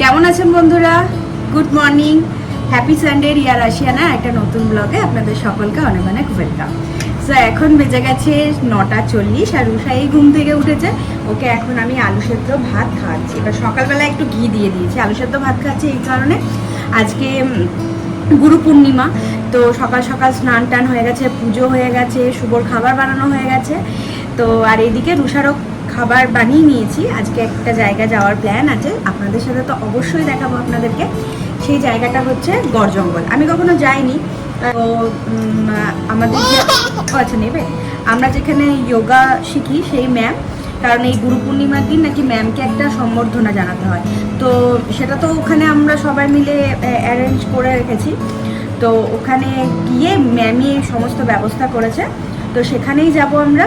কেমন আছেন বন্ধুরা? Good morning happy Sunday Riya Rashiana একটা নতুন ব্লগে আপনাদের সকলকে অনেক অনেক ওয়েলকাম সো এখন বেজে গেছে নটা চল্লিশ আর উষাই ঘুম থেকে উঠেছে। ওকে এখন আমি আলু সেদ্ধ ভাত খাওয়াচ্ছি। এবার সকালবেলা একটু ঘি দিয়ে দিয়েছি। আলু সেদ্ধ ভাত খাচ্ছি এই কারণে। আজকে গুরু পূর্ণিমা। তো সকাল সকাল স্নান টান হয়ে গেছে, পুজো হয়ে গেছে, শুভর খাবার বানানো হয়ে গেছে। তো আর এইদিকে রুষারও খাবার বানিয়ে নিয়েছি। আজকে একটা জায়গা যাওয়ার প্ল্যান আছে। আপনাদের সাথে তো অবশ্যই দেখাবো আপনাদেরকে। সেই জায়গাটা হচ্ছে গড় জঙ্গল আমি কখনো যাইনি। তো আমাদের যে আচ্ছা নেবে আমরা যেখানে যোগা শিখি, সেই ম্যাম কারণ এই গুরু পূর্ণিমার দিন নাকি ম্যামকে একটা সম্বর্ধনা জানাতে হয়। তো, সেটা তো ওখানে আমরা সবাই মিলে অ্যারেঞ্জ করে রেখেছি। তো, ওখানে গিয়ে ম্যামই সমস্ত ব্যবস্থা করেছে। তো, সেখানেই যাব আমরা।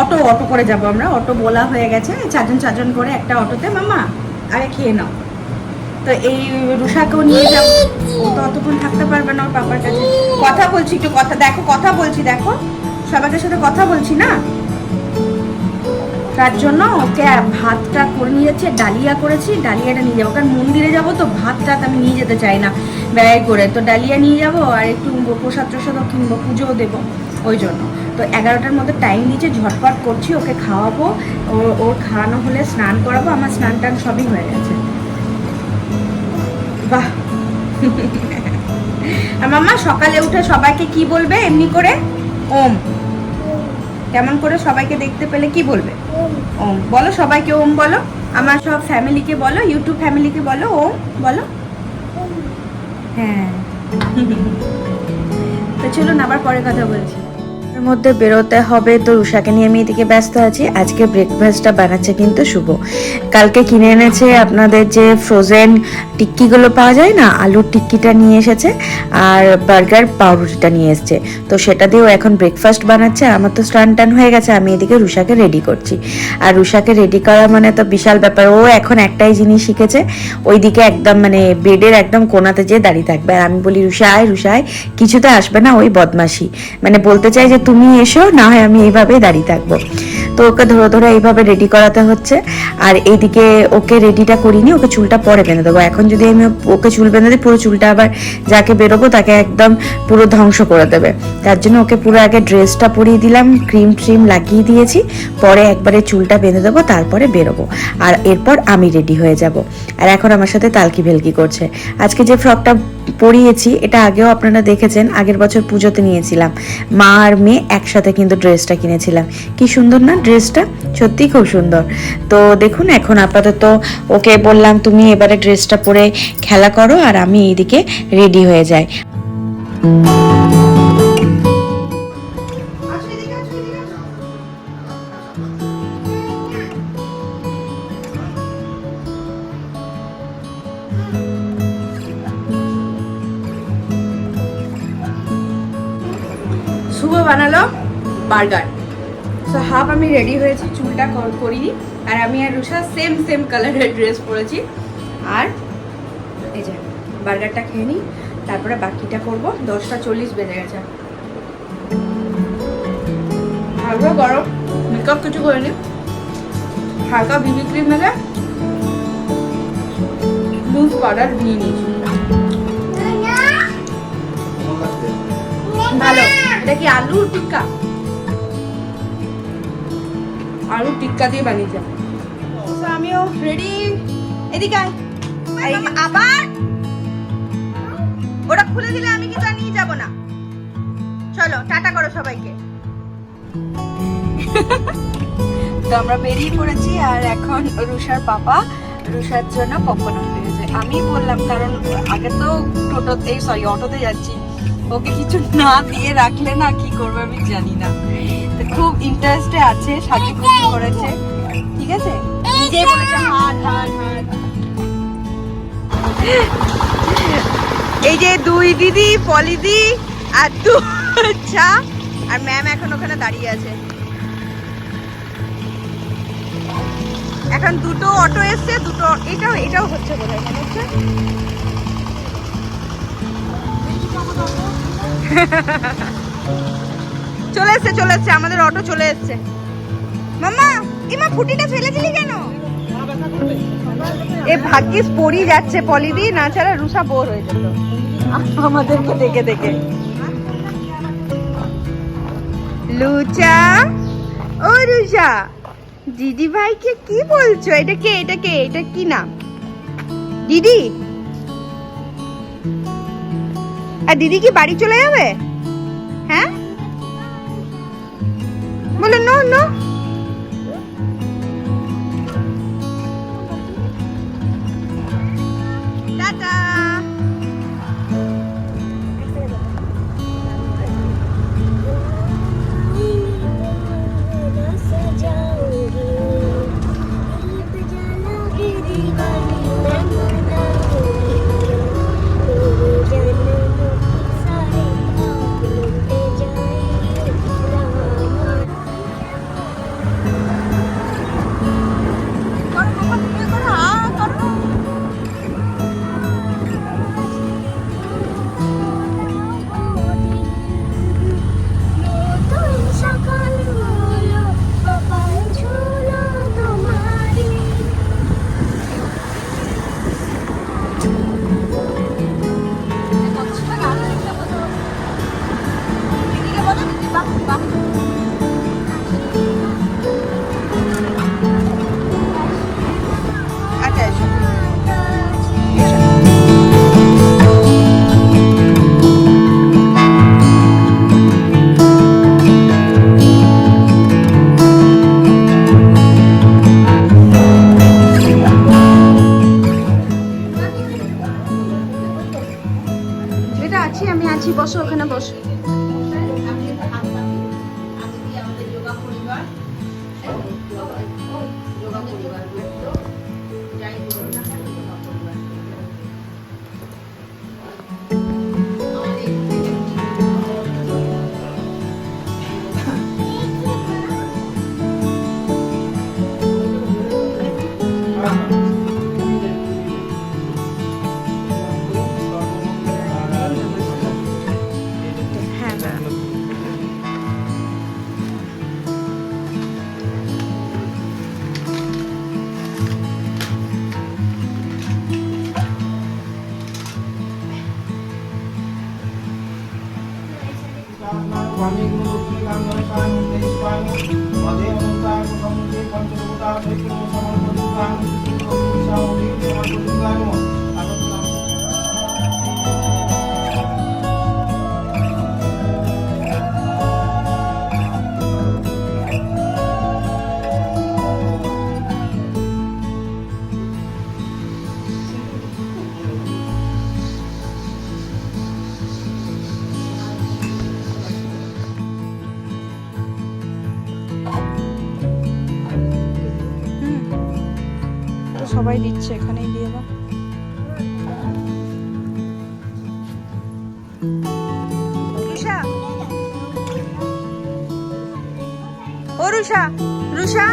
অটো অটো করে যাব আমরা। অটো বলা হয়ে গেছে। চারজন চারজন করে একটা অটোতে মামা আরে খেয়ে নাও। তো এই রুষাকেও নিয়ে যাব। ও তো অতক্ষণ থাকতে পারবে না ওর পাপার কাছে। কথা বলছি একটু, কথা, দেখো, কথা বলছি, দেখো। সবাইকে সাথে কথা বলছি না? তার জন্য ওকে ভাতটা করে নিয়ে যাচ্ছি, ডালিয়া করেছি, ডালিয়াটা নিয়ে যাব। কারণ মন্দিরে যাব তো ভাতটা আমি নিয়ে যেতে চাই না ব্যয় করে। তো ডালিয়া নিয়ে যাব আর একটু প্রসাদ টসাদও কিনবো, পুজোও দেবো, ওই জন্য। তো এগারোটার মধ্যে টাইম দিয়েছে ঝটপট করছি, ওকে খাওয়াবো। ওর ওর খাওয়ানো হলে স্নান করাবো, আমার স্নান টান সবই হয়ে গেছে। বাহ! আর মাম্মা, সকালে উঠে সবাইকে কি বলবে এমনি করে? ওম। কেমন করে সবাইকে দেখতে পেলে কি বলবে? ওম। বলো সবাইকে ওম বলো। আমার সব ফ্যামিলিকে বলো ইউটিউব ফ্যামিলিকে বলো, ওম বলো। হ্যাঁ। তো চলুন, আবার পরে কথা বলছি। মধ্যে বেরোতে হবে। তো রুষাকে নিয়ে আমি এদিকে ব্যস্ত আছি। আজকে ব্রেকফাস্টটা বানাচ্ছে কিন্তু শুভ। কালকে কিনে এনেছে আপনাদের যে ফ্রোজেন টিক্কিগুলো পাওয়া যায় না, আলুর টিক্কিটা নিয়ে এসেছে আর বার্গার পাউরুটিটা নিয়ে এসেছে। তো সেটা দিয়েও এখন ব্রেকফাস্ট বানাচ্ছে। আমার তো স্টান টান হয়ে গেছে, আমি এদিকে রুষাকে রেডি করছি। আর রুষাকে রেডি করা মানে তো বিশাল ব্যাপার। ও এখন একটাই জিনিস শিখেছে, ওইদিকে একদম মানে বেডের একদম কোনাতে যেয়ে দাঁড়িয়ে থাকবে। আর আমি বলি রুষায় রুষায় কিছুতে আসবে না ওই বদমাসি মানে বলতে চাই যে তুমি এসো, না হয় আমি এইভাবেই দাঁড়িয়ে থাকব। তো ওকে ধরে ধরে এইভাবে রেডি করাতে হচ্ছে। আর এইদিকে ওকে রেডিটা করিনি, ওকে চুলটা পরে বেঁধে দেবো। এখন যদি আমি ওকে চুল বেঁধে দিই, পুরো চুলটা আবার যাকে বেরোবো, তাকে একদম পুরো ধ্বংস করে দেবে। তার জন্য ওকে পুরো আগে ড্রেসটা পরিয়ে দিলাম ক্রিম ট্রিম লাগিয়ে দিয়েছি। পরে একবারে চুলটা বেঁধে দেবো, তারপরে বেরোবো। আর এরপর আমি রেডি হয়ে যাব। আর এখন আমার সাথে তালকি ভেলকি করছে। আজকে যে ফ্রকটা পরিয়েছি, এটা আগেও আপনারা দেখেছেন, আগের বছর পুজোতে নিয়েছিলাম। মা আর মেয়ে একসাথে কিন্তু ড্রেসটা কিনেছিলাম। কি সুন্দর না ড্রেসটা? সত্যিই খুব সুন্দর। তো দেখুন, এখন আপাতত ওকে বললাম, তুমি এবারে ড্রেসটা পরে খেলা করো আর আমি এইদিকে রেডি হয়ে যাই। বানালো বার্গার। সো হাফ আমি রেডি হয়েছি, চুলটা কর- করিনি। আর আমি আর রুষা সেম সেম কালারের ড্রেস পরেছি। আর এই যে, বার্গারটা খেয়ে নিই, তারপরে বাকিটা করব। দশটা চল্লিশ বেজে গেছে। হালকা গরম মেকআপ কিছু করিনি। হালকা বিবি ক্রিম মেলে লুজ পাউডার নিয়ে নিয়েছি। ভালো। এটা কি আলু টিক্কা? আলু টিক্কা দিয়ে বানিয়েছে। So, আমিও রেডি এদিকে আবার? ওটা খুলে দিলে আমি কিন্তু আর নিয়ে যাব না। চলো টাটা করো সবাইকে। তো আমরা বেরিয়ে পড়েছি আর এখন রুষার পাপা রুষার জন্য পপকর্ন পেয়েছে আমি বললাম কারণ আগে তো টোটোতে সরি অটোতে যাচ্ছি। ওকে কিছু না দিয়ে রাখলে না কি করবে আমি জানি না। খুব ইন্টারেস্টে আছে সাজুগুজু করেছে। ঠিক আছে? নিজেই বলেছে হাত হাত এই যে দুই দিদি পলিদি আর দু চা। আর ম্যাম এখন ওখানে দাঁড়িয়ে আছে। এখন দুটো অটো এসছে, দুটো, এটাও এটাও হচ্ছে বোধহয়, মনে হচ্ছে? চলে এসছে চলে এসছে, আমাদের অটো চলে এসছে। মাম্মা ইমা ফুটিটা ফেলে দিলি কেন? এ ভাগ্যিস পরি যাচ্ছে পলিদি না ছাড়া রুষা বোর হয়ে যেত। আমাদেরকে দেখে দেখে লুচা? ও রুষা দিদি ভাইকে কি বলছো? এটা কে এটা কে? এটা কি নাম? দিদি? আর দিদি কি বাড়ি চলে যাবে? হ্যাঁ? বলো নো নো। আছি বসো ওখানে বসো। হ্যাঁ 대문사 구성지 번지로다 대풍선 সবাই দিচ্ছে, এখানেই দিয়ে দাও। ও রুষা রুষা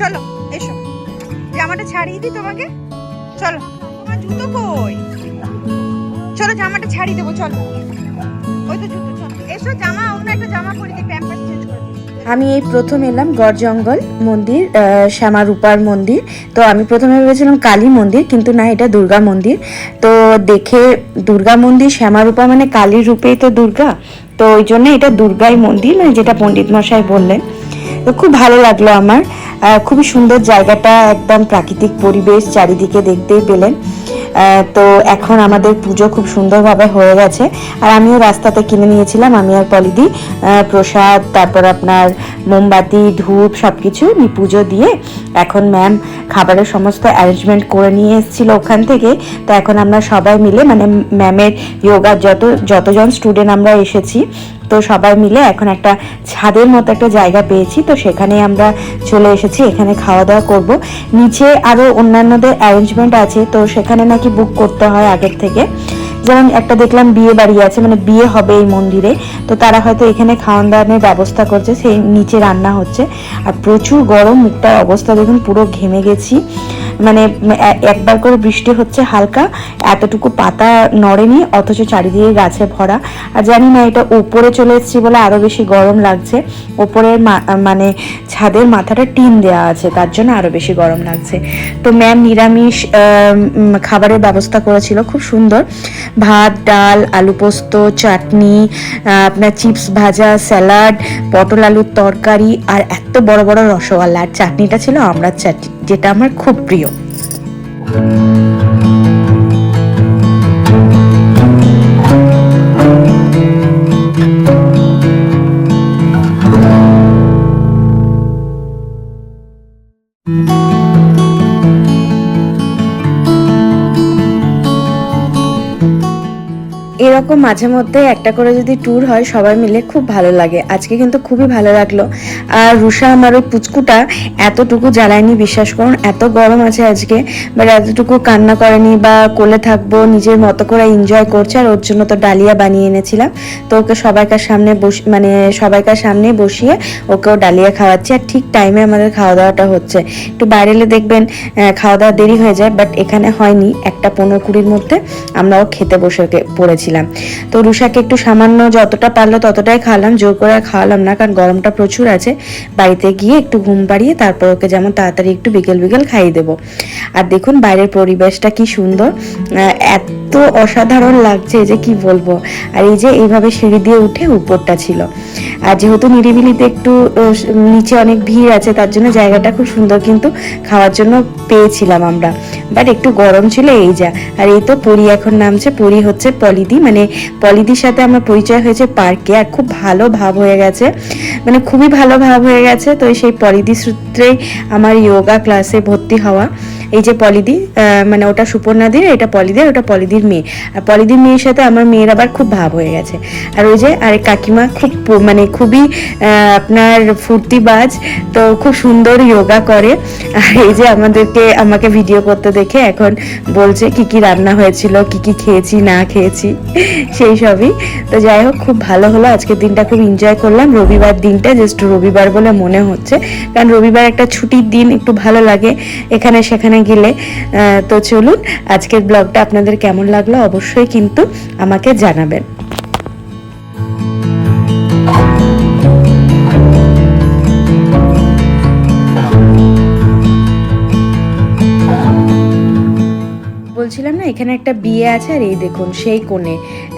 চলো, এসো। জামাটা ছাড়িয়ে দিই তোমাকে। চলো। তোমার জুতো কই? চলো, জামাটা ছাড়িয়ে দেবো, চলো। ওই তো জুতো, চলো। এসো, জামা, অন্য একটা জামা পরে দিই প্যাম্পাস আমি এই প্রথম এলাম গড় জঙ্গল মন্দির শ্যামা রূপার মন্দির। তো আমি প্রথমে ভেবেছিলাম কালী মন্দির, কিন্তু না, এটা দুর্গা মন্দির। তো দেখে দুর্গা মন্দির শ্যামা রূপা মানে কালীর রূপেই তো দুর্গা। তো ওই জন্য এটা দুর্গাই মন্দির মানে যেটা পণ্ডিত মশাই বললেন। তো খুব ভালো লাগল আমার। খুবই সুন্দর জায়গাটা, একদম প্রাকৃতিক পরিবেশ চারিদিকে দেখতেই পেলেন। তো এখন আমাদের পুজো খুব সুন্দরভাবে হয়ে গেছে। আর আমিও রাস্তাতে কিনে নিয়েছিলাম, আমি আর পলিদি প্রসাদ, তারপর আপনার মোমবাতি, ধূপ সব কিছু পুজো দিয়ে এখন ম্যাম খাবারের সমস্ত অ্যারেঞ্জমেন্ট করে নিয়ে এসেছিল ওখান থেকে। তো এখন আমরা সবাই মিলে মানে ম্যামের যোগার যত, যতজন স্টুডেন্ট আমরা এসেছি তো সবাই মিলে এখন একটা ছাদের মতো একটা জায়গা পেয়েছি। তো সেখানে আমরা চলে এসেছি, এখানে খাওয়া দাওয়া করব। নিচে আরও অন্যান্যদের অ্যারেঞ্জমেন্ট আছে, তো সেখানে নাকি বুক করতে হয় আগের থেকে। যেমন একটা দেখলাম বিয়ে বাড়ি আছে মানে বিয়ে হবে এই মন্দিরে। তো তারা হয়তো এখানে খাওয়ান দাওয়ানোর ব্যবস্থা করছে, সেই নিচে রান্না হচ্ছে। আর প্রচুর গরম, মুখটার অবস্থা দেখুন, পুরো ঘেমে গেছি। মানে একবার করে বৃষ্টি হচ্ছে হালকা, এতটুকু পাতা নড়েনি, অথচ চারিদিকে গাছে ভরা। আর জানি না, এটা উপরে চলে এসেছি বলে আরও বেশি গরম লাগছে। ওপরের মানে ছাদের মাথাটা টিন দেওয়া আছে, তার জন্য আরও বেশি গরম লাগছে। তো ম্যাম নিরামিষ খাবারের ব্যবস্থা করেছিল, খুব সুন্দর। ভাত, ডাল, আলু পোস্ত, চাটনি আপনার চিপস ভাজা, স্যালাড, পটল আলুর তরকারি, আর এত বড় বড় রসগোল্লা। আর চাটনিটা ছিল আমড়ার চাটনি, যেটা আমার খুব প্রিয়। Thank you. এরকম মাঝে মধ্যে একটা করে যদি ট্যুর হয়, সবাই মিলে খুব ভালো লাগে। আজকে কিন্তু খুবই ভালো লাগল। আর রুষা আমার ওই পুচকুটা এতটুকু জ্বালায়নি, বিশ্বাস করুন, এত গরম আছে আজকে বাট এতটুকু কান্না করেনি বা কোলে থাকব, নিজের মতো করে এনজয় করছে, আর ওর জন্য তো ডালিয়া বানিয়ে এনেছিলাম। তো ওকে সবাইকার সামনে বস মানে সবাইকার সামনে বসিয়ে ওকেও ডালিয়া খাওয়াচ্ছি, আর ঠিক টাইমে আমাদের খাওয়া দাওয়াটা হচ্ছে। একটু বাইরে এলে দেখবেন খাওয়া দাওয়া দেরি হয়ে যায় বাট এখানে হয়নি, একটা পনেরো কুড়ির মধ্যে আমরাও খেতে বসে পড়েছিলাম। তো রুষাকে একটু সামান্য যতটা পারল ততটাই খাওয়ালাম, জোর করে খাওয়ালাম না, কারণ গরমটা প্রচুর আছে। বাড়িতে গিয়ে একটু ঘুম পাড়িয়ে তারপর ওকে যেমন তাড়াতাড়ি একটু বিকেল বিকেল খাইয়ে দেবো। আর দেখুন বাইরের পরিবেশটা কি সুন্দর। এত অসাধারণ লাগছে যে কি বলব। আর এই যে এইভাবে সিঁড়ি দিয়ে উঠে উপরটা ছিল। আর যেহেতু নিরিবিলিতে একটু নিচে অনেক ভিড় আছে, তার জন্য জায়গাটা খুব সুন্দর কিন্তু খাওয়ার জন্য পেয়েছিলাম আমরা। বাট একটু গরম ছিল, এই যা। আর এই তো পরি এখন নামছে, পরি হচ্ছে পলিদি। মানে পলিদির সাথে আমার পরিচয় হয়েছে পার্কে, আর খুব ভালো ভাব হয়ে গেছে। মানে খুবই ভালো ভাব হয়ে গেছে, তো সেই পলিদি সূত্রেই আমার যোগা ক্লাসে ভর্তি হওয়া। এই যে পলিদি মানে ওটা সুপর্ণাদির, এটা পলিদির ওটা পলিদির মেয়ে। আর পলিদির মেয়ের সাথে আমার মেয়ের আবার খুব ভাব হয়ে গেছে। আর ওই যে, আর কাকিমা খুব মানে খুবই আপনার ফুর্তিবাজ, তো খুব সুন্দর যোগা করে। আর এই যে আমাদেরকে, আমাকে ভিডিও করতে দেখে এখন বলছে কি কি রান্না হয়েছিল, কি কি খেয়েছি, না খেয়েছি, সেই সবই। তো যাই হোক, খুব ভালো হলো। আজকের দিনটা খুব এনজয় করলাম। রবিবার দিনটা জাস্ট রবিবার বলে মনে হচ্ছে। কারণ রবিবার একটা ছুটির দিন, একটু ভালো লাগে। এখানে সেখানে গেলে তো চলুন আজকের ব্লগটা আপনাদের কেমন লাগল অবশ্যই কিন্তু আমাকে জানাবেন। বলছিলাম না, এখানে একটা বিয়ে আছে আর এই দেখুন, সেই কোণে।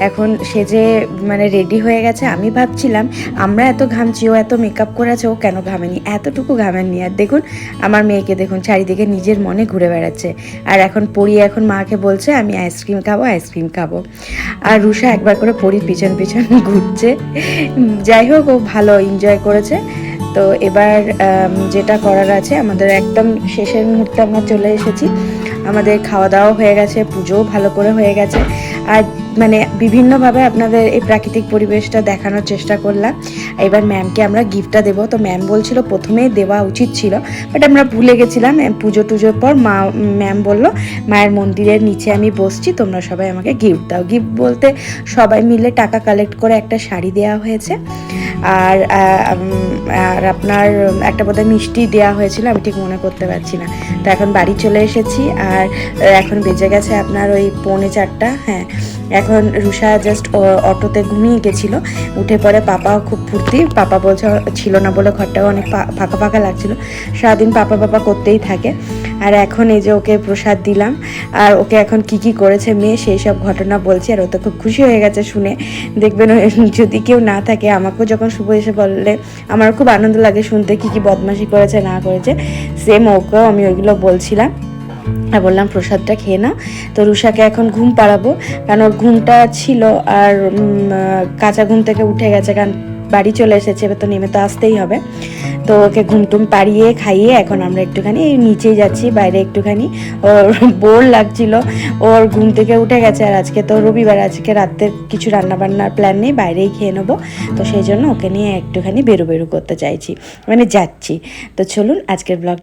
এখন সে যে মানে রেডি হয়ে গেছে, আমি ভাবছিলাম, আমরা এত ঘামছি, ও এত মেকআপ করেছে, ও কেন ঘামেনি? এতটুকু ঘামেননি। আর দেখুন, আমার মেয়েকে দেখুন, চারিদিকে নিজের মনে ঘুরে বেড়াচ্ছে। আর এখন পরি এখন মাকে বলছে, আমি আইসক্রিম খাব আইসক্রিম খাব। আর রুষা একবার করে পরির পিছন পিছন ঘুরছে। যাই হোক, ও ভালো এনজয় করেছে। তো এবার যেটা করার আছে, আমাদের একদম শেষের মুহূর্তে আমরা চলে এসেছি। আমাদের খাওয়া দাওয়া হয়ে গেছে পুজোও ভালো করে হয়ে গেছে। আর মানে বিভিন্নভাবে আপনাদের এই প্রাকৃতিক পরিবেশটা দেখানোর চেষ্টা করলাম। এবার ম্যামকে আমরা গিফটটা দেবো। তো ম্যাম বলছিল প্রথমেই দেওয়া উচিত ছিল বাট আমরা ভুলে গেছিলাম। পুজো টুজোর পর মা ম্যাম বলল, মায়ের মন্দিরের নিচে আমি বসছি, তোমরা সবাই আমাকে গিফট দাও। গিফট বলতে সবাই মিলে টাকা কালেক্ট করে একটা শাড়ি দেওয়া হয়েছে। আর আর আপনার একটা বোধহয় মিষ্টি দেওয়া হয়েছিল, আমি ঠিক মনে করতে পারছি না। তো এখন বাড়ি চলে এসেছি, আর এখন বেজে গেছে আপনার ওই পৌনে চারটা হ্যাঁ। এখন রুষা জাস্ট অটোতে ঘুমিয়ে গেছিল। উঠে পরে পাপাও খুব ফুর্তি। পাপা বলছে ছিল না বলে ঘরটাও অনেক ফাঁকা ফাঁকা লাগছিল। সারাদিন পাপা পাপা করতেই থাকে। আর এখন এই যে ওকে প্রসাদ দিলাম, আর ওকে এখন কি কি করেছে মেয়ে, সেই সব ঘটনা বলছি। আর ও তো খুব খুশি হয়ে গেছে শুনে। দেখবেন যদি কেউ না থাকে, আমাকেও যখন শুভ এসে বললে আমার খুব আনন্দ লাগে শুনতে, কি কি বদমাশি করেছে, না করেছে। সেম ওকেও আমি ওইগুলো বলছিলাম। আর বললাম, প্রসাদটা খেয়ে নাও। তো রুষাকে এখন ঘুম পাড়াবো। কারণ ওর ঘুমটা ছিল আর কাঁচা ঘুম থেকে উঠে গেছে, কারণ বাড়ি চলে এসেছে, এবার তো নেমে তো আসতেই হবে। তো ওকে ঘুমটুম পাড়িয়ে খাইয়ে এখন আমরা একটুখানি এই নিচেই যাচ্ছি, বাইরে একটুখানি। ওর বোর লাগছিল, ওর ঘুম থেকে উঠে গেছে, আর আজকে তো রবিবার, আজকে রাতে কিছু রান্না বান্নার প্ল্যান নেই, বাইরেই খেয়ে নেব। তো সেই জন্য ওকে নিয়ে একটুখানি বেরো বেরো করতে চাইছি মানে যাচ্ছি। তো চলুন আজকের ব্লগ